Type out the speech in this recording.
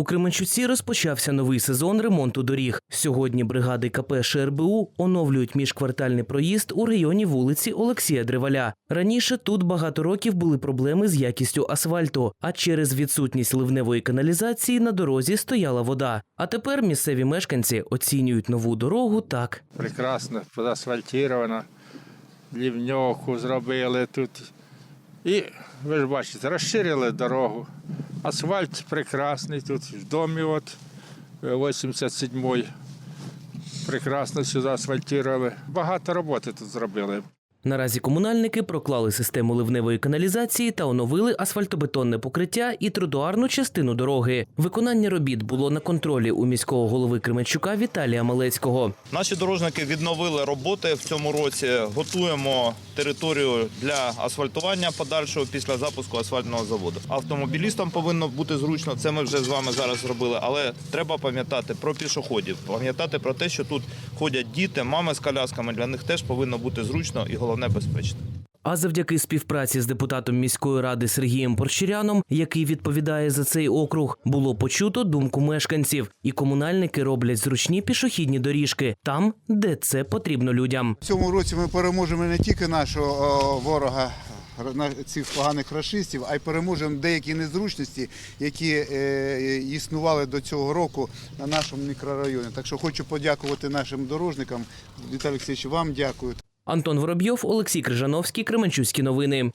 У Кременчуці розпочався новий сезон ремонту доріг. Сьогодні бригади КП ШРБУ оновлюють міжквартальний проїзд у районі вулиці Олексія Древаля. Раніше тут багато років були проблеми з якістю асфальту, а через відсутність ливневої каналізації на дорозі стояла вода. А тепер місцеві мешканці оцінюють нову дорогу так. прекрасно заасфальтовано, лівньовку зробили тут. І ви ж бачите, розширили дорогу. Асфальт прекрасний тут, в домі от 87-й. Прекрасно сюди асфальтували. Багато роботи тут зробили. Наразі комунальники проклали систему ливневої каналізації та оновили асфальтобетонне покриття і тротуарну частину дороги. Виконання робіт було на контролі у міського голови Кременчука Віталія Малецького. Наші дорожники відновили роботи в цьому році. Готуємо територію для асфальтування подальшого після запуску асфальтного заводу. Автомобілістам повинно бути зручно. Це ми вже з вами зараз зробили. Але треба пам'ятати про пішоходів, пам'ятати про те, що тут ходять діти, мами з колясками. Для них теж повинно бути зручно і головне безпечно. А завдяки співпраці з депутатом міської ради Сергієм Порщиряном, який відповідає за цей округ, було почуто думку мешканців, і комунальники роблять зручні пішохідні доріжки там, де це потрібно людям. В цьому році ми переможемо не тільки нашого о, ворога. на- Цих поганих расистів, а й переможемо деякі незручності, які е, існували до цього року на нашому мікрорайоні. Так що хочу подякувати нашим дорожникам. Віталій Олексійович, вам дякую. Антон Воробйов, Олексій Крижановський, Кременчуські новини.